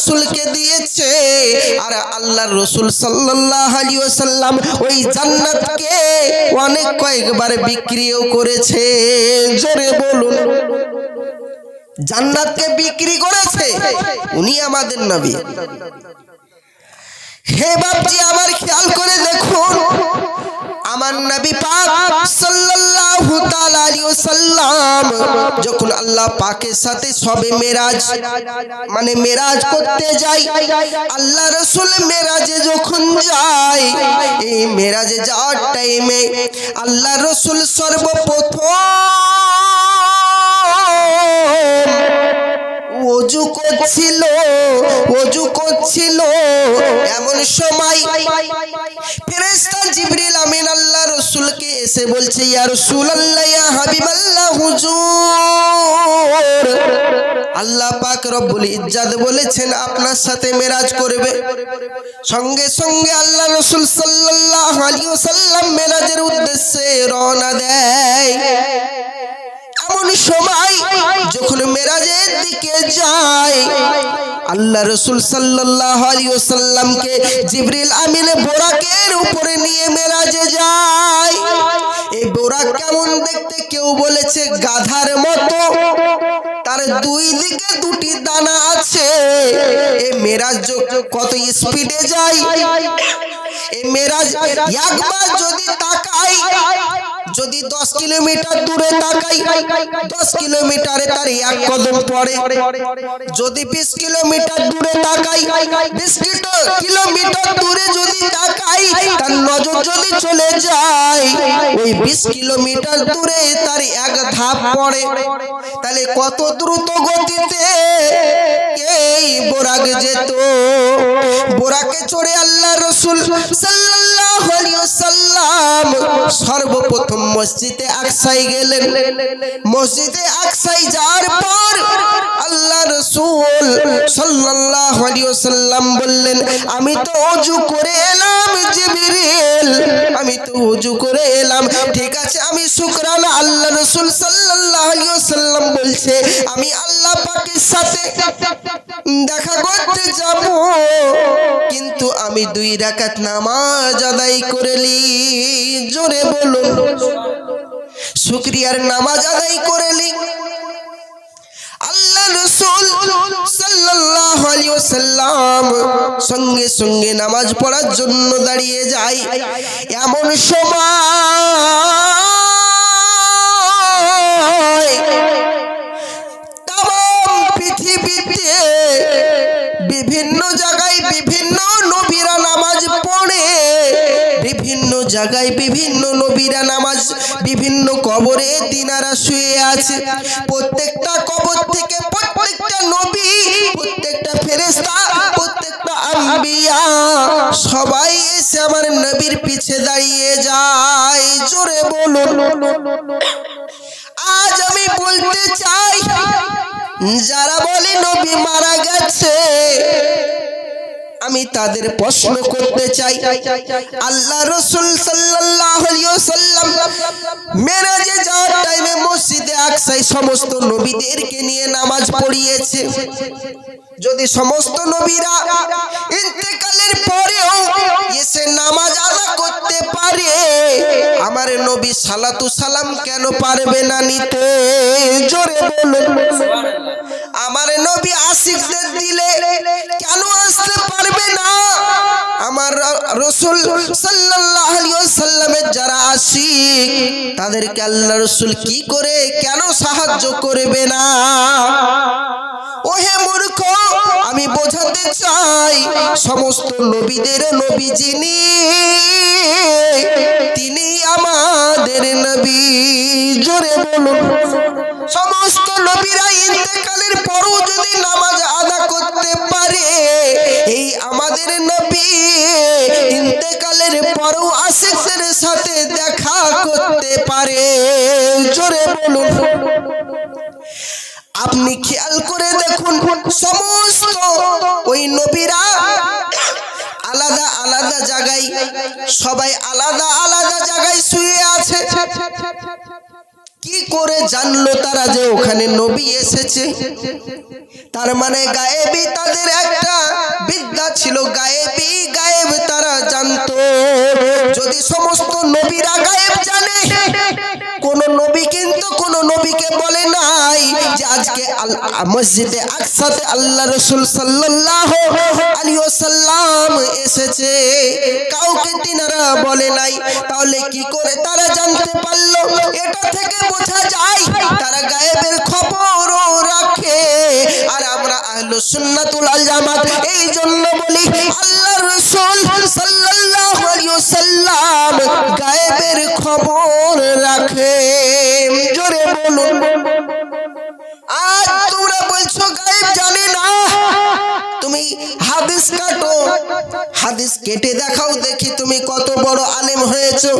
রসুলকে দিয়েছে। আর আল্লাহ রসুল সাল্লাহ আলী সাল্লাম ওই জান্নাতকে অনেক কয়েকবার বিক্রিও করেছে। জোরে বলুন। জান্নাতকে বিক্রি করেছে? উনি আমাদের নবী। হে বাপজি, আমার খেয়াল করে দেখুন। আমার নবী পাক সাল্লাল্লাহু তাআলা আলাইহি ওয়াসাল্লাম যখন আল্লাহ পাকের সাথে সবে মেরাজ মানে মেরাজ করতে যাই আল্লাহ রাসূল মেরাজে যখন যায়, এই মেরাজে যাওয়ার টাইমে আল্লাহ রাসূল সর্বপ্রথম করছিল, অজু করছিল, এমন সময় ফেরেশতা জিবরিল আমিন আল্লাহ রসুলকে এসে বলছে, ইয়া রাসূলুল্লাহ, ইয়া হাবিবাল্লাহ, হুজুর। আল্লাহ পাক রব্বুল ইজ্জাত বলেছেন, আপনার সাথে মেরাজ করবে। সঙ্গে সঙ্গে আল্লাহ রাসূল সাল্লাল্লাহু আলাইহি ওয়াসাল্লাম মেরাজের উদ্দেশ্যে রওনা দেয়। এমন সময় যখন মেরাজের দিকে যায়, আল্লাহ রসুল সাল্লাহ আলী ওসাল্লামকে জিবরিল আমিন বোরাকের উপরে নিয়ে মেরাজে যায়। এই বোরাক কেমন দেখতে? কেউ বলেছে গাধার মতো। তার দুই দিকে দুটি দানা আছে। এই মেরাজ কত স্পিডে যায় এই মেরাজ একবার যদি তাকাই যদি দশ কিলোমিটার দূরে তাকাই, দশ কিলোমিটারে তার এক কদম পড়ে যদি বিশ কিলোমিটার দূরে তাকাই, বিশ কিলোমিটার দূরে যদি তাকাই, তার নজর যদি চলে যায়, ওই বিশ কিলোমিটার দূরে তার এক ধাপ পড়ে তাহলে কত দ্রুত গতিতে এই বোরাক যেত। বোরাকে চড়ে আল্লাহ রসুল ওয়াসাল্লাম সর্বপ্রথম মসজিদে আকসাই গেলেন। মসজিদে আকসাই যাওয়ার পর আল্লাহ রসুল সাল্লাল্লাহু আলাইহি ওয়াসাল্লাম বললেন, আমি তো ওযু করে এলাম, জিবরিল। আমি তো ওযু করে এলাম। ঠিক আছে, আমি শুকরানা আল্লাহ রসুল সাল্লাল্লাহু আলাইহি ওয়াসাল্লাম বলছে, আমি আল্লাহ পাকের সাথে দেখা করতে যাব। কিন্তু আমি দুই রাকাত নামাজ আদায় করেলি জোরে বলুন। শুক্রিয়ার নামাজ আদায় করেলি সঙ্গে সঙ্গে নামাজ পড়ার জন্য দাঁড়িয়ে যায়। এমন সময় পৃথিবীতে বিভিন্ন জায়গায় বিভিন্ন নবীরা নামাজ পড়ে। বিভিন্ন জায়গায় বিভিন্ন নবীরা নামাজ, বিভিন্ন কবরে তিনারা শুয়ে আছে। প্রত্যেকটা কবর প্রত্যেকটা ফেরেশতা, প্রত্যেকটা আম্বিয়া সবাই এসে আমার নবীর পিছে দাঁড়িয়ে যায়। জোরে আজ আমি বলতে চাই, যারা বলে নবী মারা গেছে, আমি তাদের প্রশ্ন করতে চাই। আল্লাহ রসুল আলাইহি মেরাজে যাওয়ার টাইমে মসজিদে আকসাই সমস্ত নবীদেরকে নিয়ে নামাজ পড়িয়েছে। যদি সমস্ত নবীরা ইন্তেকালের পরেও এসে নামাজ আদা করতে পারে, আমার নবী সালাতু সালাম কেন পারবে না নিতে? জোরে বলুন। আমার নবী আশিকদের দিলে কেন আসতে পারবে না? আমার রসুল সাল্লাল্লাহু সাল্লামের যারা আশিক তাদেরকে আল্লাহ রসুল কি করে কেন সাহায্য করবে না? ওহে মূর্খ, আমি বোঝাতে চাই সমস্ত নবীদের নবী যিনি তিনি আমাদের নবী। জোরে বলুন, সমস্ত নবীরা ইন্তেকালের পরও যদি এই আমাদের নবী ইন্তেকালের পরও আশিকদের সাথে দেখা করতে পারে। জোরে বলুন। আপনি খেয়াল করে দেখুন, সমস্ত ওই নবীরা আলাদা আলাদা জায়গায়, সবাই আলাদা আলাদা জায়গায় শুয়ে আছে। কি করে জানলো তারা যে ওখানে নবী এসেছে? তার মানে গায়েবি তাদের একটা বিদ্যা ছিল। গায়েবি গায়েব তারা জানতো। যদি সমস্ত নবীরা গায়েব জানে, কোন নবী কিন্তু কোন নবীকে বলে নাই যে আজকে মসজিদে আকসাতে আল্লাহ রসুল সাল্লাহ আলী সাল্লাম এসেছে। কাউকে তিনারা বলে নাই। তাহলে কি করে তারা জানতে পারল? এটা থেকে বোঝা যায়, তারা গায়েবের খবর সুন্নাতুল এই জন্য বলি রসুল সাল্লাল্লাহু আলাইহি গায়েবের খবর রাখে। জোরে বলুন। আজ তোমরা বলছো, গায়েব জানে না। তুমি হাদিস কাটো। হাদিস কেটে দেখাও, দেখি তুমি কত বড় আলেম হয়েছো।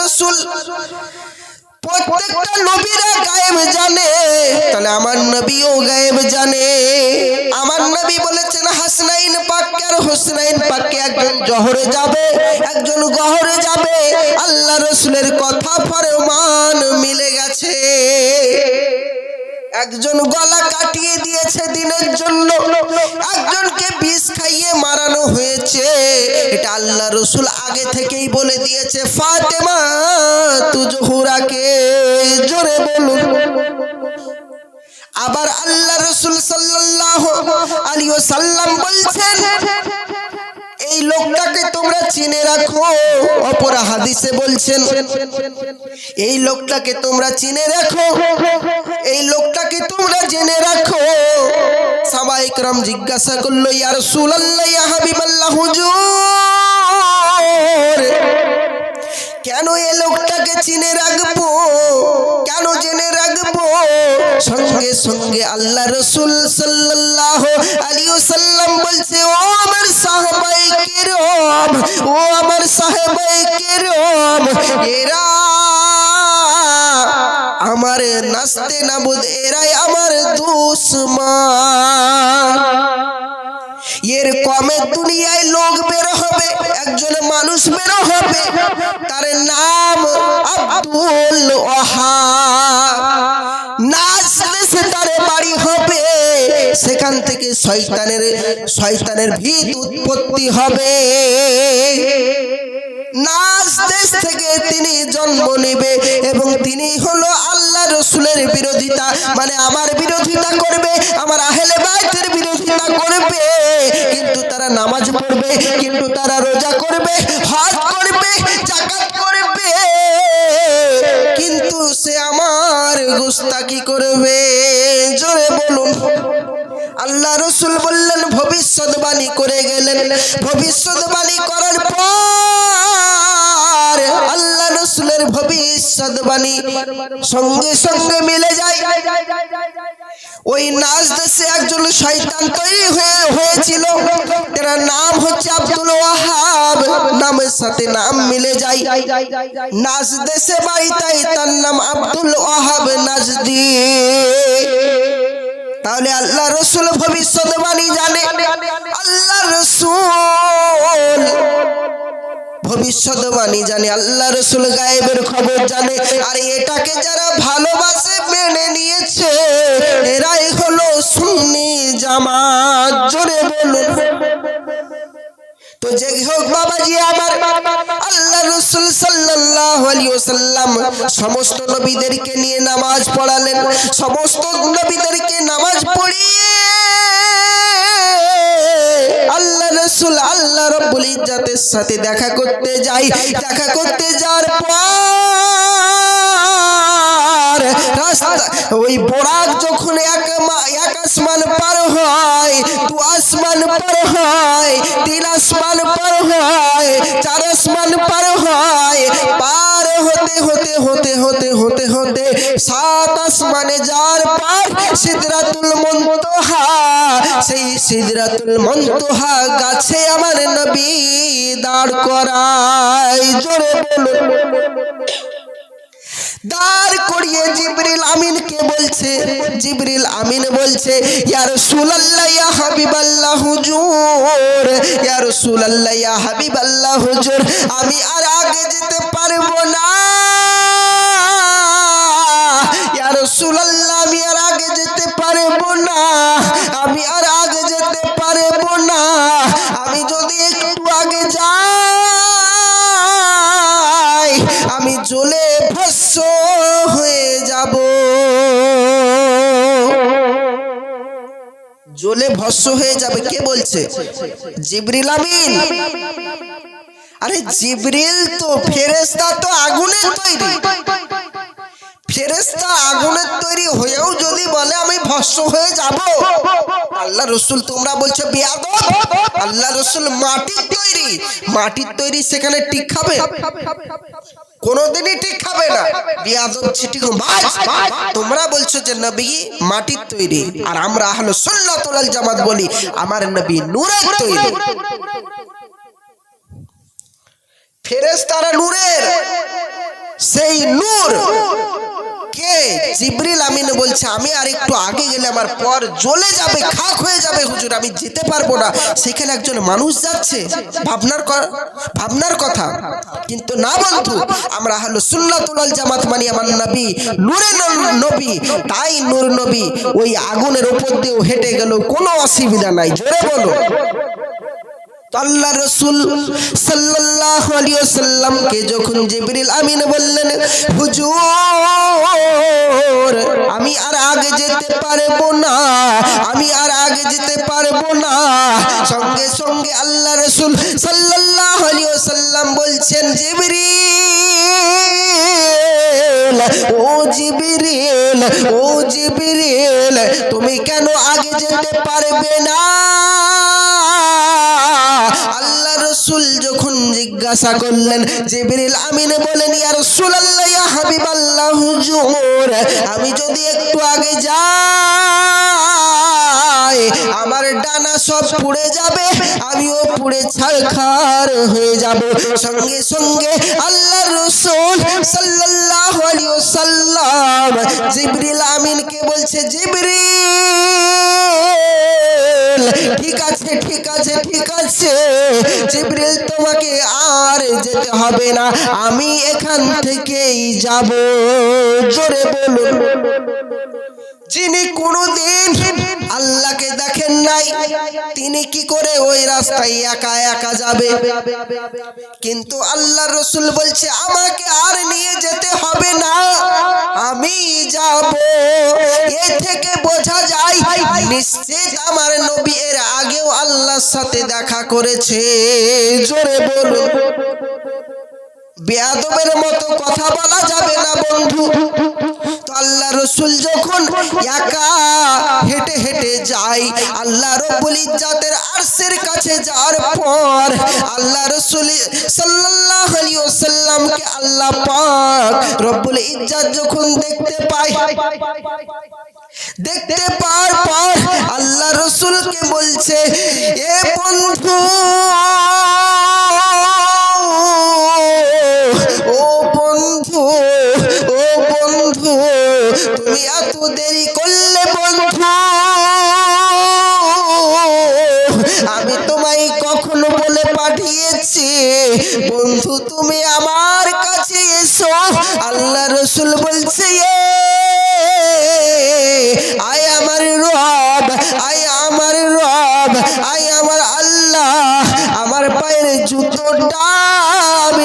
রসুল প্রত্যেকটা নবীরা গায়েব জানে। তাহলে আমার নবীও গায়েব জানে। আমার নবী বলেছেন, হাসনাইন পাককে আর হোসনাইন পাককে একজন জহরে যাবে, একজন গহরে যাবে। আল্লাহ রসুলের কথা ফরমান মিলে গেছে। একজন গলা কাটিয়ে দিয়েছে দিনের জন্য, একজনকে বিষ খাইয়ে মারানো হয়েছে। এটা আল্লাহ রসুল আগে থেকেই বলে দিয়েছে, ফাতেমা তু সাল্লাম বলছেন, এই লোকটাকে তোমরা চিনে রাখো। অপরা হাদিসে বলছেন, এই লোকটাকে তোমরা চিনে রাখো। এই লোকটাকে তোমরা জেনে রাখো। সাবাইক রাম জিজ্ঞাসা করল, ইয়া রাসূলুল্লাহ, ইয়া হুজুর, কেন এ লোকটাকে চিনে রাখব? কেন জেনে রাখব? সঙ্গে আল্লাহ রসুল সাল্লাল্লাহু আলাইহি সাল্লাম বলছে, ও আমার সাহাবাই কিরম, ও আমার সাহাবাই কিরম, এরা আমার নাস্তে নাবুদ, এরাই আমার এর কমে দুনিয়ায় লোক বের হবে, একজন মানুষ বের হবে, তার নাম আব্দুল ওহাব। নাচ সেখান থেকে শয়তানের শয়তানের ভিত উৎপত্তি হবে। নাচ দেশ থেকে তিনি জন্ম নেবে এবং তিনি হলো আল্লাহ রসুলের বিরোধিতা। মানে আমার বিরোধিতা করবে, আমার আহেলে বাইতের বিরোধিতা করবে। কিন্তু তারা নামাজ পড়বে, কিন্তু তারা রোজা করবে, হজ করবে জাকাত করবে। কিন্তু সে আমার গুস্তাকি করবে। আল্লাহ রসুল বললেন, ভবিষ্যৎবাণী করে গেলেন। ভবিষ্যৎবাণী করার পর আল্লাহ রসুলের ভবিষ্যৎবাণী সঙ্গে সঙ্গে মিলে যায়। ওই নাচ দেশে একজন শয়তান তৈরি হয়ে হয়েছিল। তার নাম হচ্ছে আব্দুল ওয়াহাব, নামের সাথে নাম মিলে যায়। নাচ দেশে বাড়ি তাই তার নাম আব্দুল ওয়াহাব নাজদি। তাহলে আল্লাহ রসুল ভবিষ্যৎবাণী জানে। আল্লাহ রসুল ভবিষ্যৎবাণী জানে। আল্লাহ রসুল গায়েবের খবর জানে। আর এটাকে যারা ভালোবাসে, মেনে নিয়েছে, এরাই হলো সুন্নি জামাত। জোরে বলুন। তো যে হোক বাবাজি, আমার আল্লাহ রসুল সাল্লাহ আলাইহি ওসাল্লাম সমস্ত নবীদেরকে নিয়ে নামাজ পড়ালেন, সমস্ত নবীদেরকে নামাজ পড়িয়ে আল্লাহ রসুল আল্লাহ রব্বুল ইজ্জাতের সাথে দেখা করতে যাই। দেখা করতে যাওয়ার পর রাস্তা। ওই বোরাক যখন এক এক আসমান পার হয়, দু আসমান পার হয়, তিন আসমান পার হয়, চার আসমান পার হয়, পার হতে হতে হতে হতে হতে হতে সাত আসমানে যার পার সিদরাতুল মুনতাহা, সেই সিদরাতুল মুনতাহা গাছে আমার নবী দাঁড় করায়। জোরে বলুন। দাঁড় করিয়ে জিবরিল আমিনকে বলছে? জিবরিল আমিন বলছে, ইয়া রাসূলুল্লাহ, ইয়া হাবিবাল্লাহ, হুজুর। ইয়া রাসূলুল্লাহ, ইয়া হাবিবাল্লাহ, হুজুর। আমি আর আগে যেতে পারব না। ইয়া রাসূলুল্লাহ, আমি আর আগে যেতে পারব না। আমি আর আগে যেতে পারব না। আমি যদি একটু আগে যাই, আমি জ্বলে ভস্য ভস্য হয়ে যাবে। কে বলছে? জিবরিল আমিন। আরে জিবরিল তো ফেরেশতা তো আগুনের তৈরি। ফেরেশতা আগুনের তৈরি হয়েও যদি বলে, আমি ভস্য হয়ে যাব। আল্লাহ রসুল তোমরা বলছো বিয়াদব আল্লাহ রসুল মাটির তৈরি। মাটির তৈরি সেখানে টিক খাবে কোনোদিনই ঠিক খাবে না। বিয়াদব চিঠি ভাই তোমরা বলছো যে নবী মাটির তৈরি। আর আমরা হলো সুন্নাতুল জামাত বলি আমার নবী নূরের তৈরি। ফেরেশতারা নূরের সেই নূর। কে? জিবরিল আমিন বলছে, আমি আর একটু আগে গেলে আমার পর জ্বলে যাবে, খাক হয়ে যাবে, হুজুর, আমি যেতে পারব না। সেখানে একজন মানুষ যাচ্ছে, ভাবনার ভাবনার কথা। কিন্তু না বন্ধু, আমরা হলো সুন্নাতুল জামাত মানি, আমার নবী নূরে নবী, তাই নূর নবী ওই আগুনের উপর দিয়েও হেঁটে গেল, কোনো অসুবিধা নাই। জোরে বলো। আল্লাহ রসুল সাল্লাল্লাহু আলাইহি ওয়াসাল্লামকে যখন জিবরিল আমিন বললেন, হুজুর, আমি আর আগে যেতে পারব না, আমি আর আগে যেতে পারব না। সঙ্গে সঙ্গে আল্লাহ রসুল সাল্লাল্লাহু আলাইহি ওয়াসাল্লাম বলছেন, জিবরিল, ও জিবরিল ও জিবরিল, তুমি কেন আগে যেতে পারবে না? রসুল যখন জিজ্ঞাসা করলেন, জিবরিল আমিন বলেন, ইয়া রাসূলুল্লাহ, ইয়া হাবিবাল্লাহ হুজুর আমি যদি একটু আগে যাই, আমার ডানা সব পুড়ে যাবে, আমিও পুড়ে ছারখার হয়ে যাব। সঙ্গে সঙ্গে আল্লাহ রসুল সাল্লাল্লাহু আলাইহি ওয়াসাল্লাম জিবরিল আমিনকে বলছে, জিবরিল ঠিক আছে ঠিক আছে ঠিক আছে। জিব্রিল, তোমাকে আর যেতে হবে না। আমি এখান থেকেই যাব। জোরে বলুন। যিনি কোনোদিন আল্লাহকে দেখেন নাই, তিনি কি করে ওই রাস্তায় একা একা যাবে? কিন্তু আল্লাহ রসুল বলছে, আমাকে আর নিয়ে যেতে হবে না, আমি যাব। এ থেকে বোঝা যায়, নিশ্চিত আমার নবী এর আগেও আল্লাহর সাথে দেখা করেছে। জোরে বলুন। বেয়াদবের মতো কথা বলা যাবে না, বন্ধু। আল্লাহ রসুল যখন একা হেঁটে হেঁটে যাই আল্লাহ কাছে যাওয়ার পর আল্লাহ রসুল আলাইহি ওয়াসাল্লামকে আল্লাহ পাক ইজ্জাত যখন দেখতে পায়, দেখতে পাওয়ার পর আল্লাহ রসুলকে বলছে, এ বন্ধু দেরি করলে বন্ধু আমি তোমায় কখনো বলে পাঠিয়েছি। বন্ধু তুমি আমার কাছে এসো। আল্লাহ রসুল বলছে "এ, আয় আমার রব আয় আমার রব আয় জুতোটা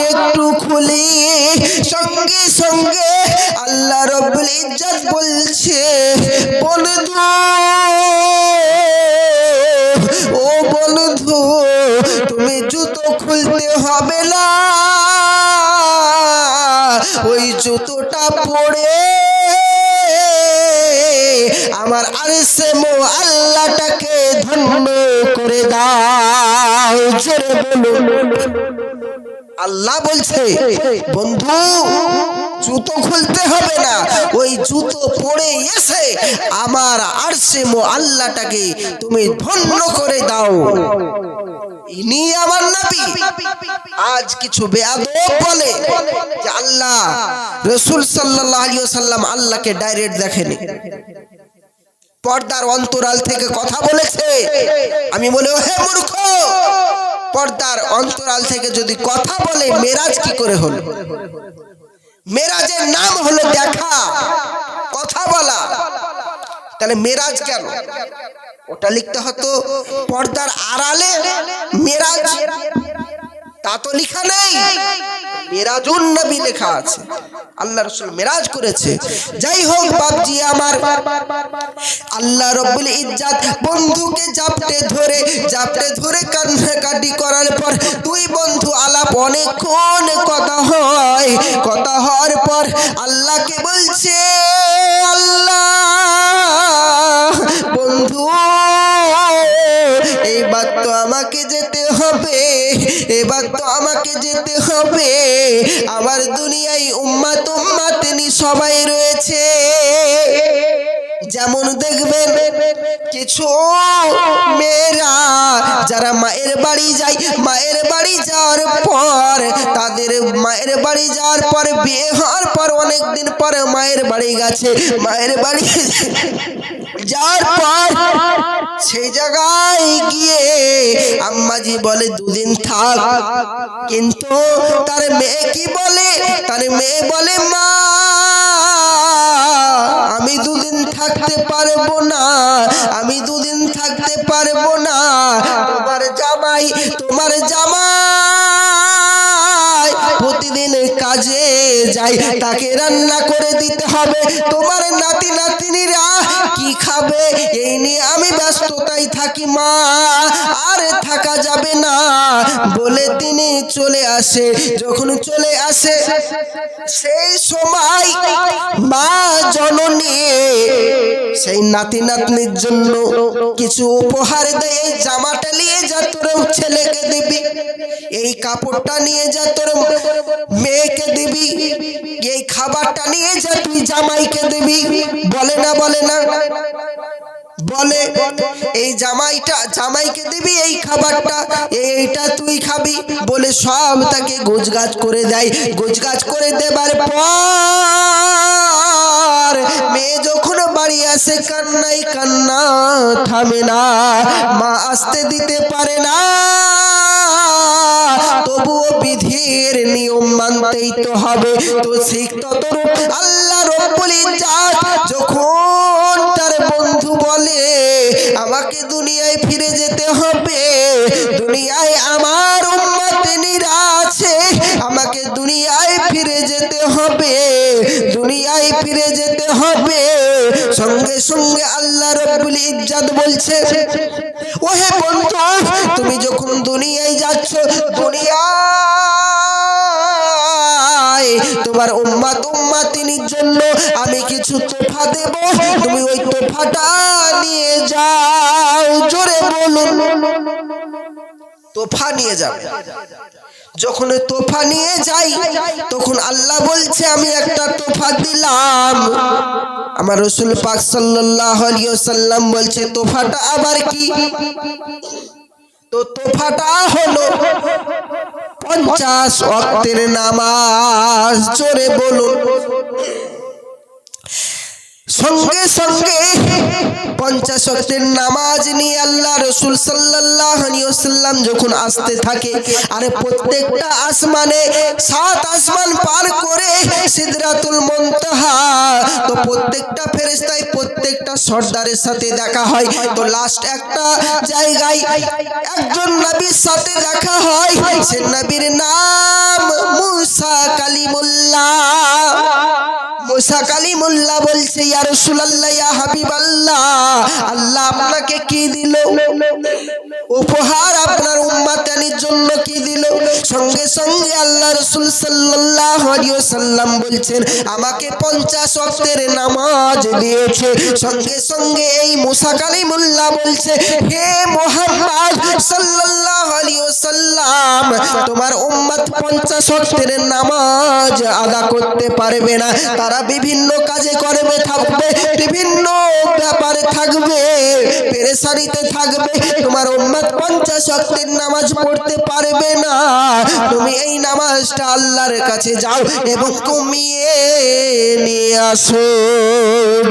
একটু খুলি সঙ্গে সঙ্গে আল্লাহ রব্বুল ইজ্জত বলছে, বন্ধু, ও বন্ধু, তুমি জুতো খুলতে হবে না। ওই জুতোটা পরে আমার আরসে মো আল্লাহটাকে ধন্য করে দাও। আল্লাহ বলছে, বন্ধু, জুতো খুলতে হবে না। ওই জুতো পরে এসে আমার আরসে মো আল্লাহটাকে তুমি ধন্য করে দাও। ইনি আমার নবী। আজ কিছু বেয়াদব বলে যে আল্লাহ, রসুল সাল্লাল্লাহু আলাইহি ওয়াসাল্লাম আল্লাহকে ডাইরেক্ট দেখেনি। পর্দার অন্তরাল থেকে কথা বলেছে। আমি বলে হে মূর্খ, পর্দার অন্তরাল থেকে যদি কথা বলে, মেরাজ কি করে হলো? মেরাজের নাম হলো দেখা, কথা বলা। তাহলে মেরাজ কেন? ওটা লিখতে হতো, পর্দার আড়ালে মেরাজ। তা তো লেখা নেই। মেরাজুন নবী লেখা আছে। আল্লাহ রসুল মেরাজ করেছে। যাই হোক, বাপজি আমার, আল্লাহ রব্বুল ইজ্জাত বন্ধুকে জাপটে ধরে জাপটে ধরে কান্নাকাটি করার পর দুই বন্ধু আলাপ অনেকক্ষণ কথা হয়, কথা হওয়ার পর আল্লাহকে বলছে হবে। আমার দুনিয়ায় উম্মাত উম্মাতেনি সবাই রয়েছে। যেমন দেখবেন কিছু মেয়েরা, যারা মায়ের বাড়ি যায়, মায়ের বাড়ি যাওয়ার পর, তাদের মায়ের বাড়ি যাওয়ার পর, বিয়ে হওয়ার পর অনেক দিন পরে মায়ের বাড়ি গেছে। মায়ের বাড়ি যাওয়ার পর সেই জায়গায় গিয়ে আম্মাজি বলে দুদিন থাক। কিন্তু তার মেয়ে কি বলে? তার মেয়ে বলে মা আমি দুদিন থাকতে পারব না আমি দুদিন থাকতে পারব না। কাজে যাই তাকে রান্না করে দিতে হবে। তোমার নাতি নাতিনিরা কি খাবে? এই নিয়ে আমি ব্যস্ততাই থাকি মা। আর থাকা যাবে না। বলে তিনি চলে আসে। যখন চলে আসে সেই সময় মা জননী সেই নাতি নাতনির জন্য কিছু উপহার দেয় জামাটা নিয়ে যা তোর ছেলেকে দিবি, এই কাপড়টা নিয়ে যা তোর মেয়েকে দিবি, এই খাবারটা নিয়ে যা তুই জামাইকে দিবি, বলে না বলে না। বলে, এই জামাইটা, জামাইকে দিবি এই খাবারটা? এইটা তুই খাবি? বলে সব তাকে গোছগাছ করে দেয়। গোছগাছ করে দেবার পর মেয়ে যখন বাড়ি আসে কান্নাই কান্না থামে না। মা আসতে দিতে পারে না। তবুও বিধির নিয়ম মানতেই তো হবে। তো শিখ ততরূপ আল্লাহ রব্বুল ইজ্জাত যখন আমাকে দুনিয়ায় ফিরে যেতে হবে। দুনিয়ায় আমার উম্মাতিনীরা আছে। আমাকে দুনিয়ায় ফিরে যেতে হবে। দুনিয়ায় ফিরে যেতে হবে। সঙ্গে সঙ্গে আল্লাহ রব্বুল ইজ্জাত বলছে, ওহে বন্ধু, তুমি যখন দুনিয়ায় যাচ্ছ, দুনিয়ায় তোমার উম্মাত উম্মাতিনির জন্য আমি কিছু তোফা দেব। তুমি ওই তোফাটা নিয়ে যাও। জোরে বলুন, তোফা নিয়ে যাবে। যখন তোফা নিয়ে যাই, তখন আল্লাহ বলছে, আমি একটা তোফা দিলাম। আমার রসুল পাক সাল্লাল্লাহু আলাইহি ওয়াসাল্লাম বলছে, তোফাটা আবার কি? তো তোফাটা হলো পঞ্চাশ অক্তের নামাজ। জোরে বলুন। সঙ্গে সঙ্গে পঞ্চাশ অক্টের নামাজ নিয়ে আল্লাহ রসুল সাল্লাম যখন আসতে থাকে আরে প্রত্যেকটা আসমানে সাত আসমান পার করে সিদরাতুল মন্তহা। তো প্রত্যেকটা ফেরেস্তায় প্রত্যেকটা সর্দারের সাথে দেখা হয়। তো লাস্ট একটা জায়গায় একজন নবীর সাথে দেখা হয় সে নবীর নাম মুসা কালিমুল্লাহ। মুসা কালিমুল্লাহ বলছে, ইয়া রাসূলুল্লাহ, ইয়া হাবিবাল্লাহ, আল্লাহ আপনাকে কি দিল? উপহার আপনার উম্মাতানির জন্য কি দিল? সঙ্গে সঙ্গে আল্লাহ রাসূল সাল্লাল্লাহু আলাইহি ওয়াসাল্লাম বলছেন, আমাকে 50 ওয়াক্তের নামাজ দিয়েছে। সঙ্গে সঙ্গে এই মুসা কালিমুল্লাহ বলছে, হে মুহাম্মদ সাল্লাল্লাহু আলাইহি ওয়াসাল্লাম, তোমার উম্মত 50 ওয়াক্তের নামাজ আদা করতে পারবে না। তারা বিভিন্ন কাজে করবে থাকবে, বিভিন্ন ব্যাপারে থাকবে, পেরেশানিতে থাকবে। তোমার উম্মত পঞ্চাশ ওয়াক্তের নামাজ পড়তে পারবে না। তুমি এই নামাজটা আল্লাহর কাছে যাও এবং কমিয়ে নিয়ে আসো।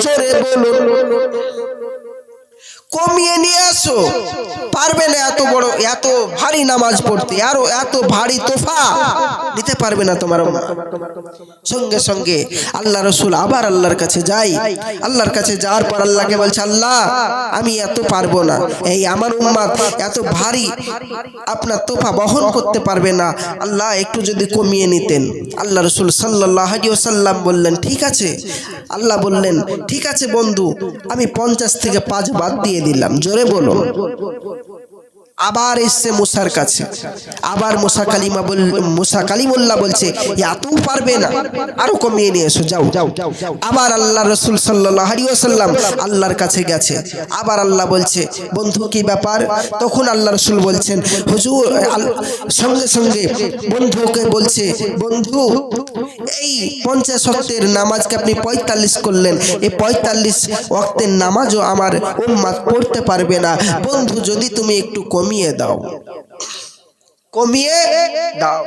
জোরে বলুন। কমিয়ে নিয়ে আসো পারবে না এত বড়, এত ভারী নামাজ পড়তে, আরও এত ভারী তোফা। নিতে পারবে না তোমার সঙ্গে সঙ্গে আল্লাহ রসুল আবার আল্লাহর কাছে যাই। আল্লাহর কাছে যাওয়ার পর আল্লাহকে বলছে, আল্লাহ, আমি এত পারব না। এই আমার উম্মাদ এত ভারী, আপনার তোফা বহন করতে পারবে না। আল্লাহ, একটু যদি কমিয়ে নিতেন। আল্লাহ রসুল সাল্লাহ সাল্লাম বললেন, ঠিক আছে। আল্লাহ বললেন, ঠিক আছে বন্ধু, আমি পঞ্চাশ থেকে পাঁচ বাদ দিয়ে দিলাম। জোরে বলো আবার এসছে মুসার কাছে। আবার মুসা কালিমা বল মুসা কালিমুল্লাহ বলছে এতও পারবে না। আরও কমিয়ে নিয়ে এসো, যাও যাও আবার আল্লাহ রসুল সাল্লাহ সাল্লাম আল্লাহর কাছে গেছে। আবার আল্লাহ বলছে, বন্ধু, কি ব্যাপার? তখন আল্লাহ রসুল বলছেন, হুজুর, আল- সঙ্গে সঙ্গে বন্ধুকে বলছে, বন্ধু, এই পঞ্চাশ ওয়াক্তের নামাজকে আপনি পঁয়তাল্লিশ করলেন। এই পঁয়তাল্লিশ ওয়াক্তের নামাজও আমার উম্মাদ পড়তে পারবে না। বন্ধু, যদি তুমি একটু কমিয়ে দাও। কমিয়ে দাও।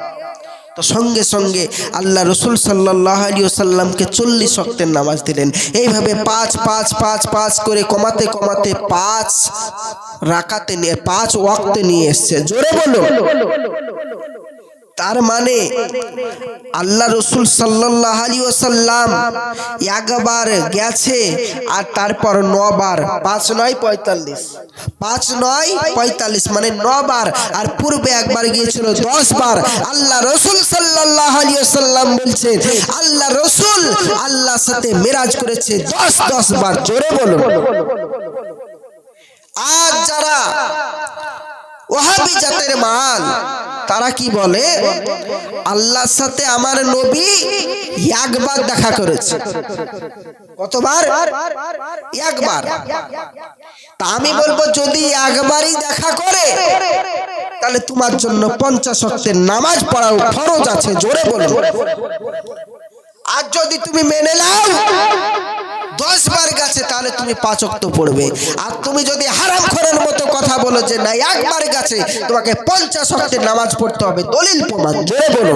তো সঙ্গে সঙ্গে আল্লাহ রসুল সাল্লাহ আলী সাল্লামকে চল্লিশ শক্তের নামাজ দিলেন। এইভাবে পাঁচ পাঁচ পাঁচ পাঁচ করে কমাতে কমাতে পাঁচ রাখাতে নিয়ে, পাঁচ ওয়াক্তে নিয়ে এসছে। জোরে বলো। তার মানে আল্লাহ রসুল সাল্লাহ আলী ওসাল্লাম একবার গেছে আর তারপর নবার পাঁচ নয় পঁয়তাল্লিশ। পাঁচ নয় পঁয়তাল্লিশ মানে নবার আর পূর্বে একবার গিয়েছিল দশ বার। আল্লাহ রসুল সাল্লাহ আলী ওসাল্লাম বলছে আল্লাহ রসুল আল্লাহর সাথে মেরাজ করেছে দশ দশ বার। জোরে বলুন। আজ যারা ওহাবি জাতের মাল তারা কি বলে? আল্লাহর সাথে আমার নবী একবার দেখা করেছে। কতবার? একবার। তা আমি বলব, যদি একবারই দেখা করে, তাহলে তোমার জন্য পঞ্চাশ নামাজ পড়াও ফরজ আছে, জোরে বলো আর যদি তুমি মেনে নাও, দশ বার গাছে তাহলে তুমি পাঁচ অক্ত পড়বে। আর তুমি যদি হারাম খরের মতো কথা বলো যে না একবার গাছে তোমাকে পঞ্চাশ অক্টের নামাজ পড়তে হবে, দলিল প্রমাণ, জোরে বলো